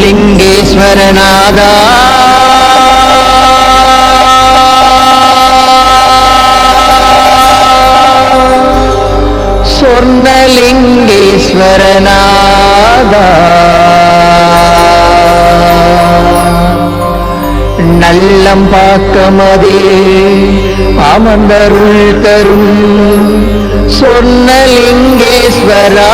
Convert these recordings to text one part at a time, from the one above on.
லிங்கேஸ்வரநாதா சொர்ணலிங்கேஸ்வரநாதா நல்லம் பாக்கமதே அமர்ந்தருள் தரும் சொர்ணலிங்கேஸ்வரா.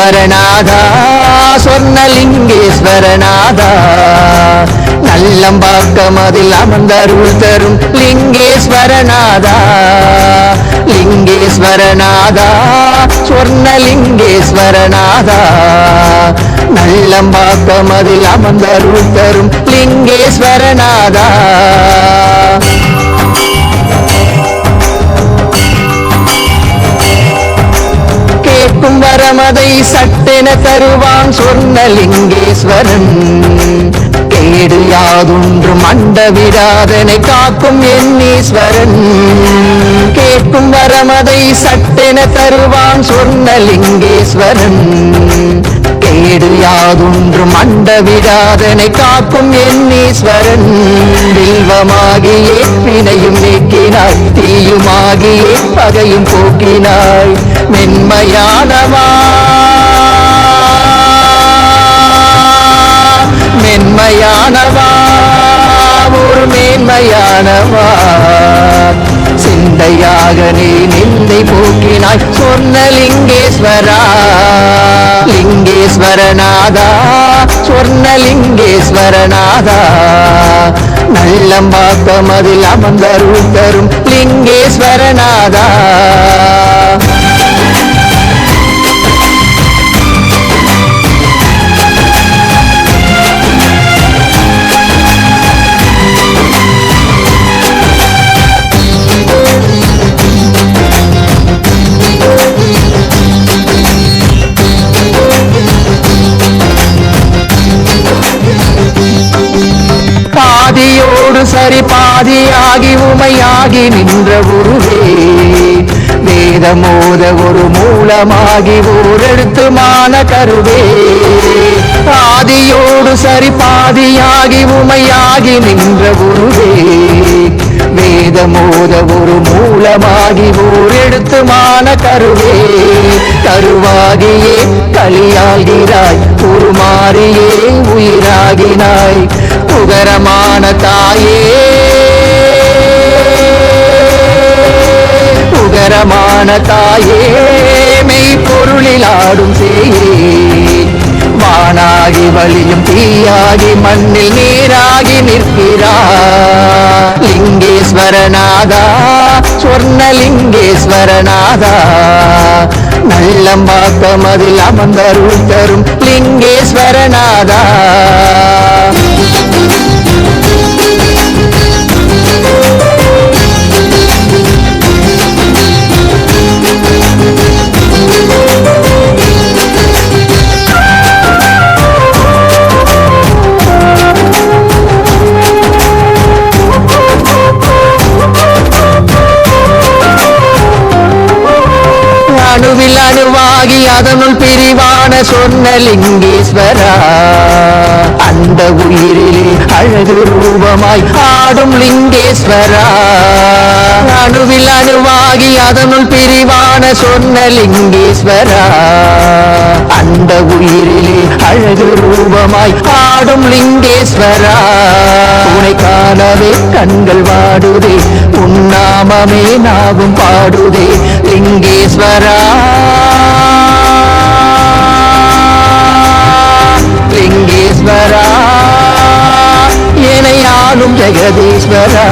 லிங்கேஸ்வரநாதா சொர்ணலிங்கேஸ்வரநாதா. நல்லம்பாக்கம் அதில் அமர்ந்தருள் தரும் லிங்கேஸ்வரநாதா. லிங்கேஸ்வரநாதா சொர்ணலிங்கேஸ்வரநாதா. நல்லம்பாக்கம் அதில் அமர்ந்தருள் தரும் லிங்கேஸ்வரநாதா. கேட்கும் வரமதை சட்டென தருவான் சொன்ன லிங்கேஸ்வரன் கேடு யாதொன்று மண்டவிடாதனை காக்கும் எண்ணீஸ்வரன். கேட்கும் வரமதை சட்டென தருவான் சொன்ன லிங்கேஸ்வரன் கேடு யாதொன்று மண்டவிடாதனை காக்கும் எண்ணீஸ்வரன். வில்வமாகியே வினையும் நீக்கினாய் தீயுமாகியே பகையும் போக்கினாய். மென்மையானவா? மென்மையானவா? ஒரு மேன்மையானவா? சிந்தையாக நீ நிந்தை போக்கினாய் சொன்ன லிங்கேஸ்வரா? லிங்கேஸ்வரநாதா சொன்ன லிங்கேஸ்வரநாதா? நல்லம்பாக்கம் அதில் அமர்ந்தருள் தரும் லிங்கேஸ்வரநாதா? நின்ற குருவே வேதமோத ஒரு மூலமாகி ஓரெழுத்து மான கருவே. பாதியோடு சரி பாதியாகி உமையாகி நின்ற குருவே வேதமோத ஒரு மூலமாகி ஓரெழுத்து மான கருவே. கருவாகியே கலியாகிறாய் உருமாறியே உயிராகினாய். உகரமான தாயே உகரமான தாயே மெய் பொருளிலாடும் சேயே. வானாகி வழியும் தீயாகி மண்ணில் நீராகி நிற்கிறார். லிங்கேஸ்வரநாதா சொர்ணலிங்கேஸ்வரநாதா. பார்த்த மதில் அமர்ந்தருள் தரும் லிங்கேஸ்வரநாதா. அணுவில் அணுவாகி அதனுள் பிரிவான சொன்ன லிங்கேஸ்வரா அந்த உயிரிலே அழகு ரூபமாய் ஆடும் லிங்கேஸ்வரா. அணுவில் அணுவாகி அதனுள் பிரிவான சொன்ன லிங்கேஸ்வரா அந்த உயிரிலே அழகு ரூபமாய் ஆடும் லிங்கேஸ்வரா. உனை காணவே கண்கள் வாடுதே உன்னாமமே நாவும் பாடுதே. லிங்கேஸ்வரா. லிங்கேஸ்வரா. எனையாளும் ஜெகதீஸ்வரா.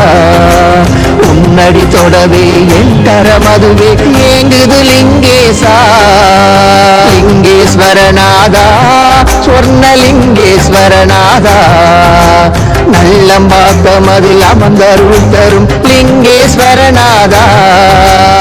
உன்னடி தொடவே என் கரமதுவே ஏங்குது லிங்கேசா. லிங்கேஸ்வரநாதா. சொர்ணலிங்கேஸ்வரநாதா நல்லம்பாக்கம் பாக்கம் அதில் அமர்ந்தருள் தரும் லிங்கேஸ்வரநாதா.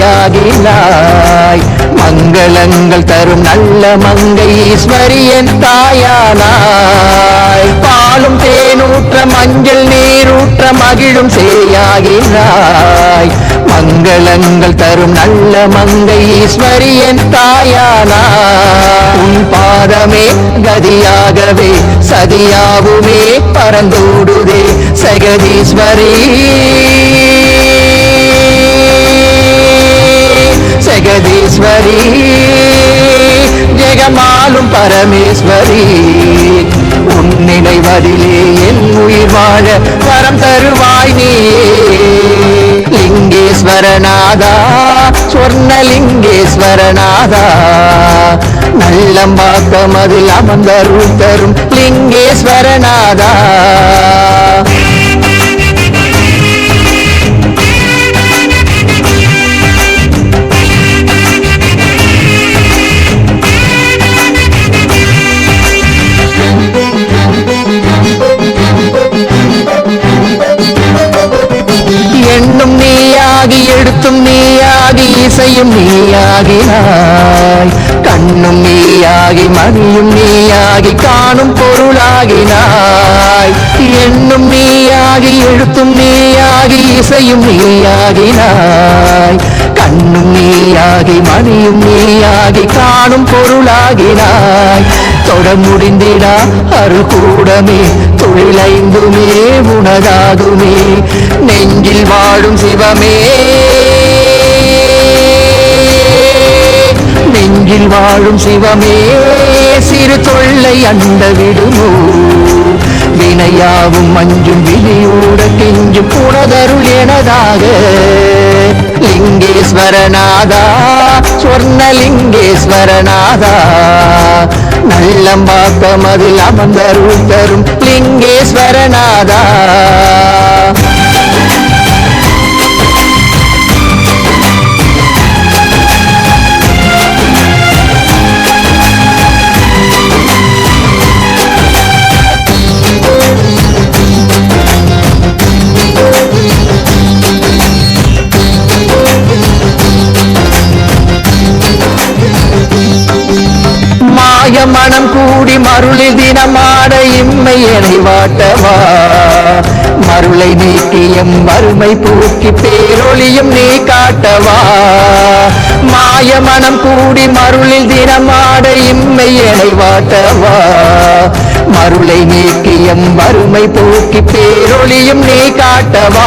தாயாகினாய் மங்களங்கள் தரும் நல்ல மங்கை ஈஸ்வரியன் தாயானாய். பாலும் தேனூற்ற மஞ்சள் நீரூற்ற மகிழும் சேயாகினாய். மங்களங்கள் தரும் நல்ல மங்கை ஈஸ்வரியன் தாயானாய். உன் பாதமே கதியாகவே சதியாவுமே பரந்தோடுதே சகதீஸ்வரி. ஜெகதீஸ்வரி ஜெகமாலும் பரமேஸ்வரி உன் நினைவதிலே என் உயிர் வாழ வரம் தருவாய் நீ. லிங்கேஸ்வரநாதா சொர்ணலிங்கேஸ்வரநாதா நல்லம்பாக்கம் அதில் அமர்ந்தருள் தரும் லிங்கேஸ்வரநாதா. இசையும் நீயாகினாய். கண்ணும் நீயாகி மணியும் நீயாகி காணும் பொருளாகினாய். எண்ணும் நீயாகி எழுத்தும் நீயாகி இசையும் நீயாகினாய். கண்ணும் நீயாகி மணியும் நீயாகி காணும் பொருளாகினாய். தொட முடிந்திடா அருள் கூடமே தொழிலைந்துமே உனதாகுமே. நெஞ்சில் வாழும் சிவமே. நெஞ்சில் வாழும் சிவமே சிறு தொல்லை அண்ட விடுமோ? வினையாவும் மஞ்சும் விதியூட கெஞ்சும் புனதருள் எனதாக. லிங்கேஸ்வரநாதா சொர்ணலிங்கேஸ்வரநாதா நல்லம்பாக்கம் அதில் அமர்ந்தருள் தரும் லிங்கேஸ்வரநாதா. தினமாட இம்மை எனை வாட்டவா? மருளை நீக்கியும் வறுமை பூக்கி பேரொளியும் நீ காட்டவா? மாய மனம் கூடி மருளில் தினமாட இம்மை எனை வாட்டவா? மருளை நீக்கியம் வறுமை போக்கி பேரொளியும் நீ காட்டவா?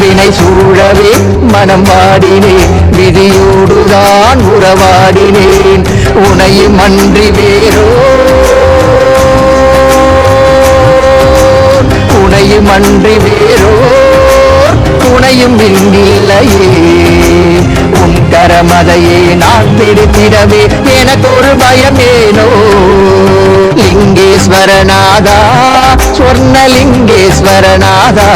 வினை சூழவே மனம் வாடினேன் விதியோடுதான் உறவாடினேன். உனையும் அன்றி வேறோ துணையும் அன்றி வேறோ துணையும் இங்கில்லையே உன் கரமதையே நான் பிடித்திடவே எனக்கு ஒரு பயமேனோ? லிங்கேஸ்வரநாதா சொர்ணலிங்கேஸ்வரநாதா.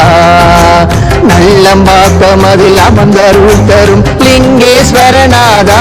நல்லம்பாக்கம் அதில் அமர்ந்தருள் தரும் லிங்கேஸ்வரநாதா.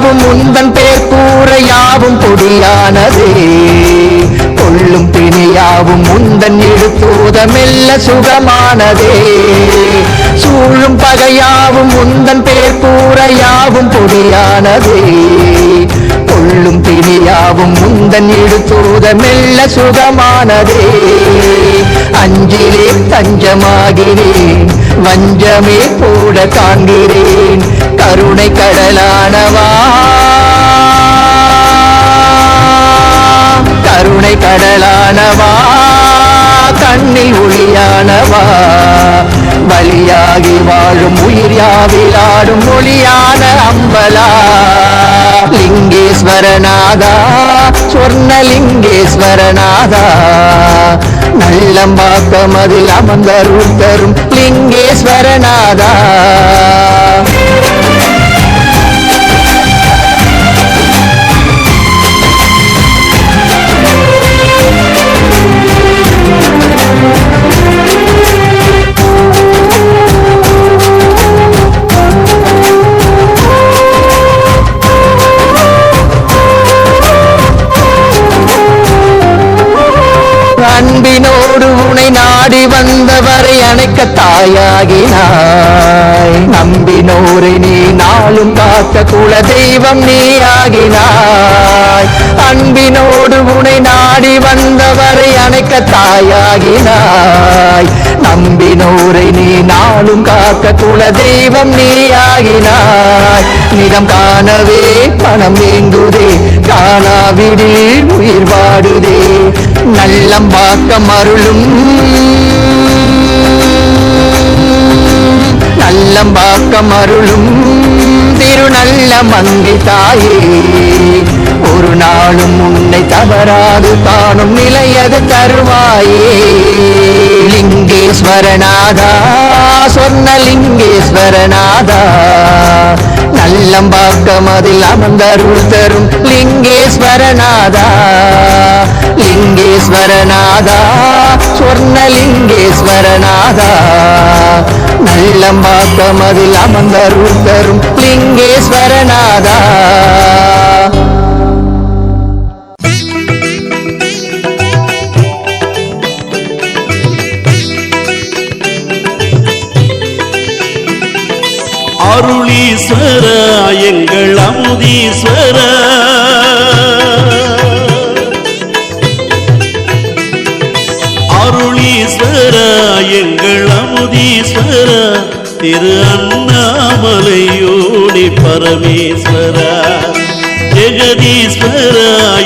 யாவும் உந்தன் பேர் கூற யாவும் பொடியானதே. கொள்ளும் பிணியாவும் உந்தன் எழுத்தூதமெல்ல சுகமானதே. சூழும் பகையாவும் உந்தன் பேர் கூற யாவும் பொடியானதே. கொள்ளும் பிணியாவும் உந்தன் எழுத்தூதமெல்ல சுகமானதே. அஞ்சிலே தஞ்சமாகிறேன் வஞ்சமே கூட காண்கிறேன் கருணை கடலானவா? கருணை கடலானவா? கண்ணில் ஒளியானவா? வழியாகி வாழும் உயிர் யாவிலாடும் மொழியான அம்பலா? லிங்கேஸ்வரநாதா சொர்ணலிங்கேஸ்வரநாதா நல்லம்பாக்கம் அதில் அமர்ந்தருள் தரும் லிங்கேஸ்வரநாதா. தெய்வம் நீ ஆகினாய். அன்பினோடு உனை நாடி வந்தவரை அணைக்க தாயாகினாய். நம்பினோரை நீ நாளும் காக்க குல தெய்வம் நீ ஆகினாய். நிதம் காணவே பணம் வேங்குதே காணாவிடில் உயிர் வாடுதே. நல்லம் நல்லம்பாக்கம் அருளும் நல்லம்பாக்கம் அருளும் திருநல்ல மங்கை தாயே. ஒரு நாளும் உன்னை தவறாது தானும் நிலையது தருவாயே. லிங்கேஸ்வரநாதா சொன்ன லிங்கேஸ்வரநாதா. நல்லம்பாக்கம் அதில் அமர்ந்தருள் தரும் லிங்கேஸ்வரநாதா. லிங்கேஸ்வரநாதா சொர்ணலிங்கேஸ்வரநாதா நல்லம்பாக்கம் அதில் அமர்ந்தருள் தரும் லிங்கேஸ்வரநாதா. அருளீஸ்வர எங்கள் அமுதீஸ்வரா.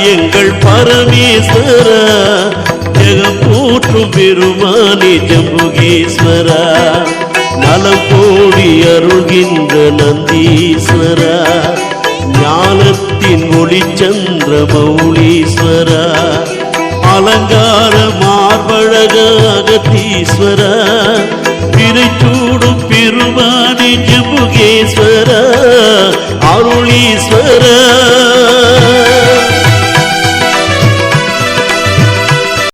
எங்கள் பரமேஸ்வர ஜெகம் போற்றும் பெருமானே ஜம்புகீஸ்வர. நலம் கோடி அருள்கின்ற நந்தீஸ்வர. ஞானத்தின் ஒளிச்சந்திர மௌலீஸ்வர. அலங்கார மார்பழக அகத்தீஸ்வர பிறைச்சூடும் பெருமானி ஜம்புகேஸ்வர. அருளீஸ்வரா.